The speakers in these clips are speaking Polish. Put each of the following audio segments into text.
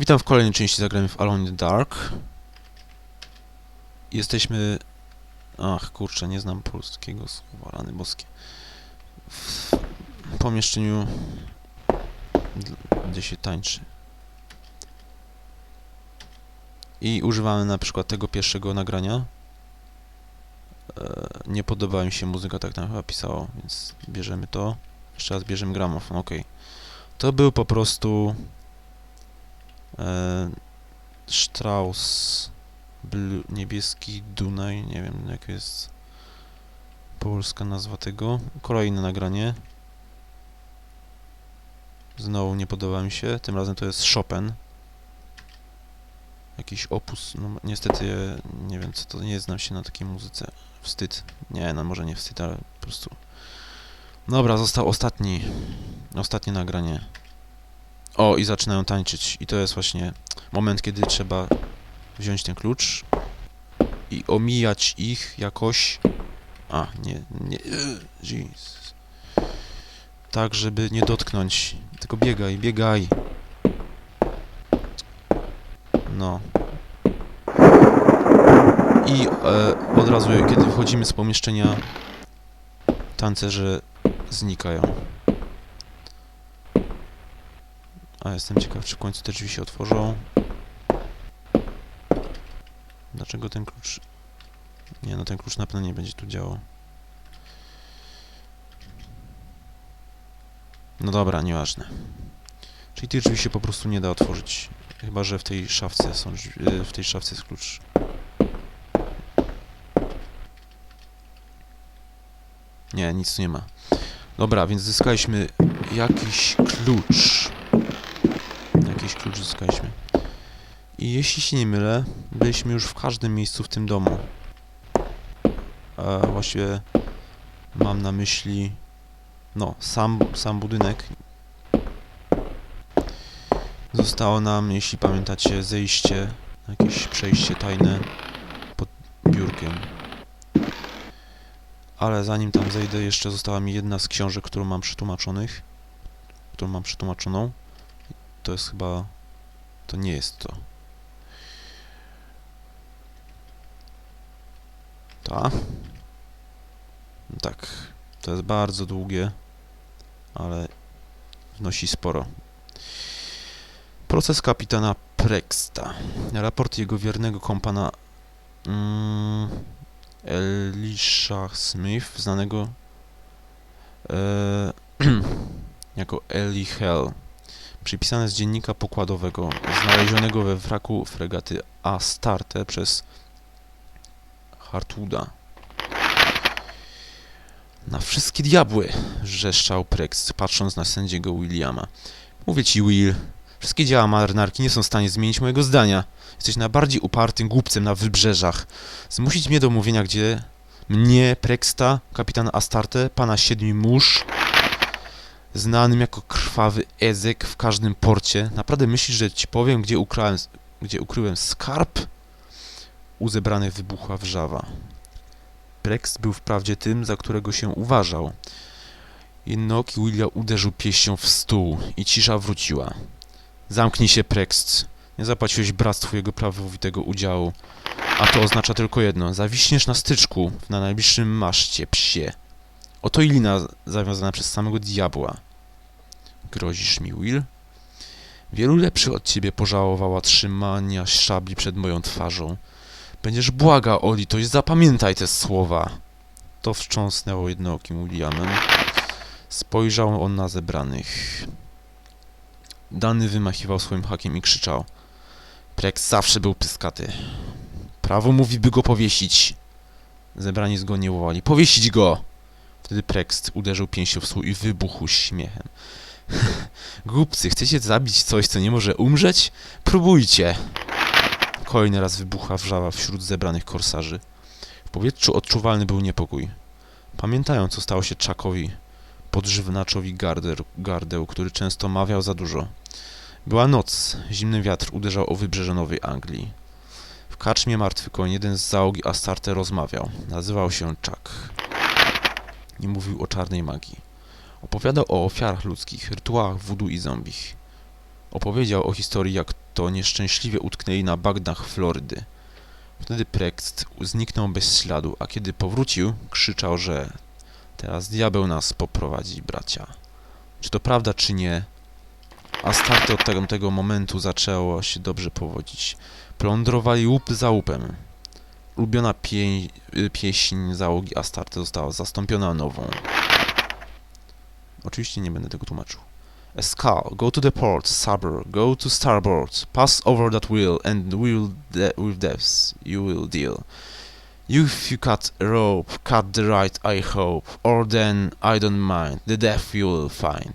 Witam w kolejnej części zagramy w Alone in the Dark. Jesteśmy... Ach, kurczę, nie znam polskiego słowa, rany boskie. W pomieszczeniu, gdzie się tańczy. I używamy na przykład tego pierwszego nagrania. E, nie podoba mi się muzyka, tak tam chyba pisało, więc bierzemy to. Jeszcze raz bierzemy gramofon, ok. To był po prostu... E, Strauss, blu, niebieski Dunaj, nie wiem jak jest polska nazwa tego. Kolejne nagranie. Znowu nie podoba mi się, tym razem to jest Chopin. Jakiś opus, no niestety nie wiem co to, nie znam się na takiej muzyce. Wstyd. Nie, no może nie wstyd, ale po prostu... Dobra, został ostatni, ostatnie nagranie. O, i zaczynają tańczyć. I to jest właśnie moment, kiedy trzeba wziąć ten klucz i omijać ich jakoś. A, nie, nie. Jeez. Tak, żeby nie dotknąć. Tylko biegaj, biegaj. No. I e, od razu, kiedy wchodzimy z pomieszczenia, tancerze znikają. Jestem ciekaw, czy w końcu te drzwi się otworzą. Dlaczego ten klucz... Nie, no ten klucz na pewno nie będzie tu działał. No dobra, nieważne. Czyli tych drzwi się po prostu nie da otworzyć. Chyba, że w tej szafce są drzwi, y, w tej szafce jest klucz. Nie, nic nie ma. Dobra, więc zyskaliśmy jakiś klucz. Zyskaliśmy. I jeśli się nie mylę, byliśmy już w każdym miejscu w tym domu. A właściwie mam na myśli no, sam, sam budynek. Zostało nam, jeśli pamiętacie, zejście, jakieś przejście tajne pod biurkiem. Ale zanim tam zejdę, jeszcze została mi jedna z książek, którą mam przetłumaczonych. Którą mam przetłumaczoną. To jest chyba... To nie jest to. Ta? Tak. To jest bardzo długie, ale wnosi sporo. Proces kapitana Prexta. Raport jego wiernego kompana mm, Elisha Smith, znanego e, jako Eli Hell. Przypisane z dziennika pokładowego, znalezionego we wraku fregaty Astarte przez Hartwooda. Na wszystkie diabły, wrzeszczał Prex, patrząc na sędziego Williama. Mówię ci, Will, wszystkie dzieła marynarki nie są w stanie zmienić mojego zdania. Jesteś najbardziej upartym głupcem na wybrzeżach. Zmusić mnie do mówienia, gdzie mnie, Prexta, kapitana Astarte, pana siedmiu mórz, znanym jako krwawy Ezek w każdym porcie. Naprawdę myślisz, że ci powiem, gdzie ukryłem, gdzie ukryłem skarb? U zebranych wybuchła wrzawa. Prext był wprawdzie tym, za którego się uważał. Jednooki William uderzył pieścią w stół i cisza wróciła. Zamknij się, Prext. Nie zapłaciłeś bractwu jego prawowitego udziału. A to oznacza tylko jedno. Zawiśniesz na styczku na najbliższym maszcie, psie. Oto i lina zawiązana przez samego diabła. Grozisz mi, Will? Wielu lepszych od ciebie pożałowała trzymania szabli przed moją twarzą. Będziesz błagał o litość, zapamiętaj te słowa. To wstrząsnęło jednookim Williamem. Spojrzał on na zebranych. Dany wymachiwał swoim hakiem i krzyczał. Prex zawsze był pyskaty. Prawo mówi, by go powiesić. Zebrani zgodnie wołali. Powiesić go! Wtedy Prext uderzył pięścią w stół i wybuchł śmiechem. Głupcy, chcecie zabić coś, co nie może umrzeć? Próbujcie! Kolejny raz wybuchła wrzawa wśród zebranych korsarzy. W powietrzu odczuwalny był niepokój. Pamiętają, co stało się Czakowi, podżywnaczowi garder, gardeł, który często mawiał za dużo. Była noc, zimny wiatr uderzał o wybrzeże Nowej Anglii. W karczmie martwy koń jeden z załogi Astarte rozmawiał. Nazywał się Chuck. Nie mówił o czarnej magii. Opowiadał o ofiarach ludzkich, rytuałach wudu i zombich. Opowiedział o historii, jak to nieszczęśliwie utknęli na bagnach Florydy. Wtedy Prext zniknął bez śladu, a kiedy powrócił, krzyczał, że teraz diabeł nas poprowadzi, bracia. Czy to prawda, czy nie? A starty od tego, tego momentu zaczęło się dobrze powodzić. Plądrowali łup za łupem. Ulubiona pie pieśń załogi Astarte została zastąpiona nową. Oczywiście nie będę tego tłumaczył. Skull, go to the port, Sabre, go to starboard, pass over that wheel, and will de with depths you will deal. If you cut a rope, cut the right I hope, or then I don't mind, the death you will find.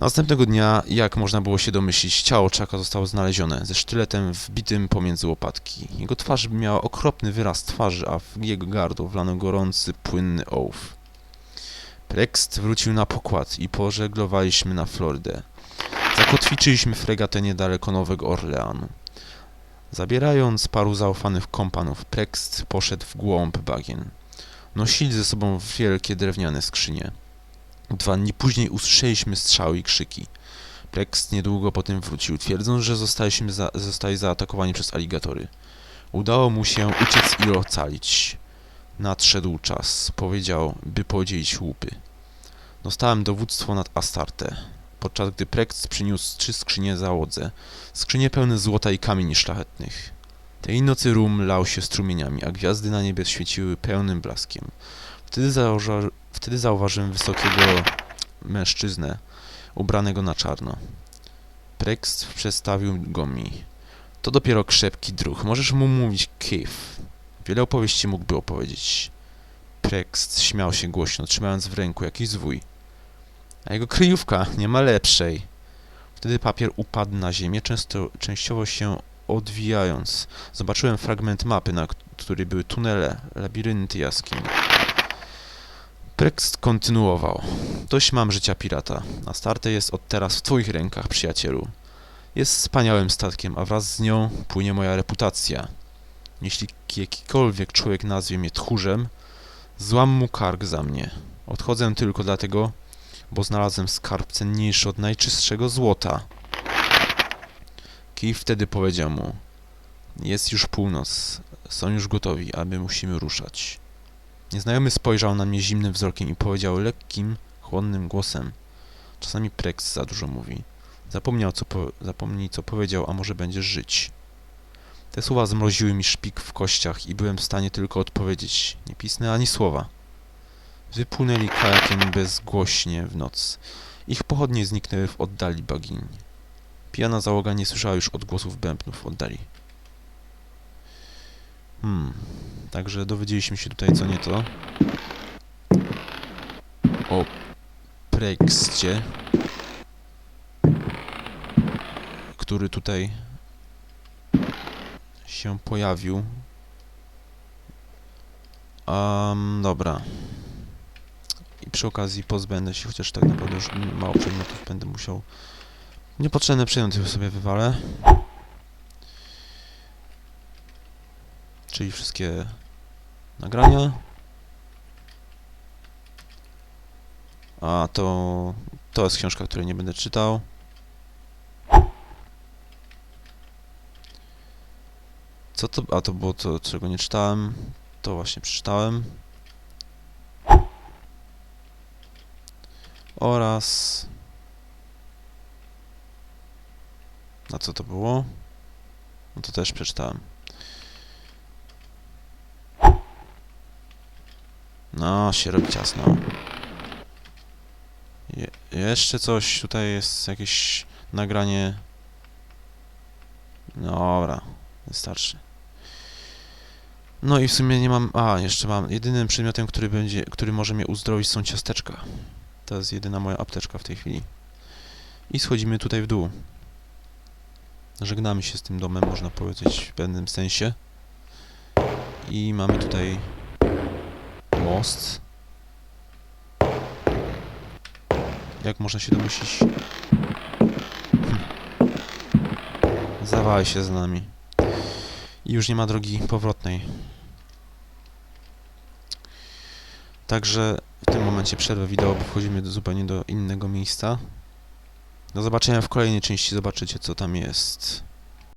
Następnego dnia, jak można było się domyślić, ciało Czaka zostało znalezione, ze sztyletem wbitym pomiędzy łopatki. Jego twarz miała okropny wyraz twarzy, a w jego gardło wlano gorący, płynny ołów. Prext wrócił na pokład i pożeglowaliśmy na Florydę. Zakotwiczyliśmy fregatę niedaleko Nowego Orleanu. Zabierając paru zaufanych kompanów, Prext poszedł w głąb bagien. Nosili ze sobą wielkie drewniane skrzynie. Dwa dni później usłyszeliśmy strzały i krzyki. Prext niedługo potem wrócił, twierdząc, że zostaliśmy za, zostali zaatakowani przez aligatory. Udało mu się uciec i ocalić. Nadszedł czas, powiedział, by podzielić łupy. Dostałem dowództwo nad Astarte, podczas gdy Prext przyniósł trzy skrzynie załodze, skrzynie pełne złota i kamieni szlachetnych. Tej nocy rum lał się strumieniami, a gwiazdy na niebie świeciły pełnym blaskiem. Wtedy, wtedy zauważyłem wysokiego mężczyznę, ubranego na czarno. Prext przedstawił go mi. To dopiero krzepki druh, możesz mu mówić Kif. Wiele opowieści mógłby opowiedzieć. Prext śmiał się głośno, trzymając w ręku jakiś zwój. A jego kryjówka nie ma lepszej. Wtedy papier upadł na ziemię, często, częściowo się odwijając. Zobaczyłem fragment mapy, na której były tunele, labirynty jaskiń. Prext kontynuował. Dość mam życia pirata. Na starcie jest od teraz w twoich rękach, przyjacielu. Jest wspaniałym statkiem, a wraz z nią płynie moja reputacja. Jeśli jakikolwiek człowiek nazwie mnie tchórzem, złam mu kark za mnie. Odchodzę tylko dlatego, bo znalazłem skarb cenniejszy od najczystszego złota. Kij wtedy powiedział mu, jest już północ, są już gotowi, aby musimy ruszać. Nieznajomy spojrzał na mnie zimnym wzrokiem i powiedział lekkim, chłodnym głosem. Czasami Prex za dużo mówi. Zapomniał, co po... Zapomnij, co powiedział, a może będziesz żyć. Te słowa zmroziły mi szpik w kościach i byłem w stanie tylko odpowiedzieć. Nie pisnę ani słowa. Wypłynęli kajakiem bezgłośnie w noc. Ich pochodnie zniknęły w oddali bagin. Pijana załoga nie słyszała już odgłosów bębnów w oddali. Hmm. Także dowiedzieliśmy się tutaj co nieco o Prexcie, który tutaj się pojawił. Um, dobra. I przy okazji pozbędę się, chociaż tak naprawdę już mało przedmiotów będę musiał... Niepotrzebne przedmioty sobie wywalę. Czyli wszystkie nagrania. A to... To jest książka, której nie będę czytał. Co to... A to było to, czego nie czytałem. To właśnie przeczytałem. Oraz... Na co to było? No to też przeczytałem. No, się robi ciasno. Je jeszcze coś, tutaj jest jakieś nagranie. Dobra, wystarczy. No i w sumie nie mam... A, jeszcze mam... Jedynym przedmiotem, który będzie, który może mnie uzdrowić są ciasteczka. To jest jedyna moja apteczka w tej chwili. I schodzimy tutaj w dół. Żegnamy się z tym domem, można powiedzieć, w pewnym sensie. I mamy tutaj most. Jak można się domyślić? Hm. Zawali się z nami. I już nie ma drogi powrotnej. Także w tym momencie przerwę wideo, bo wchodzimy do, zupełnie do innego miejsca. Do zobaczenia w kolejnej części, zobaczycie co tam jest.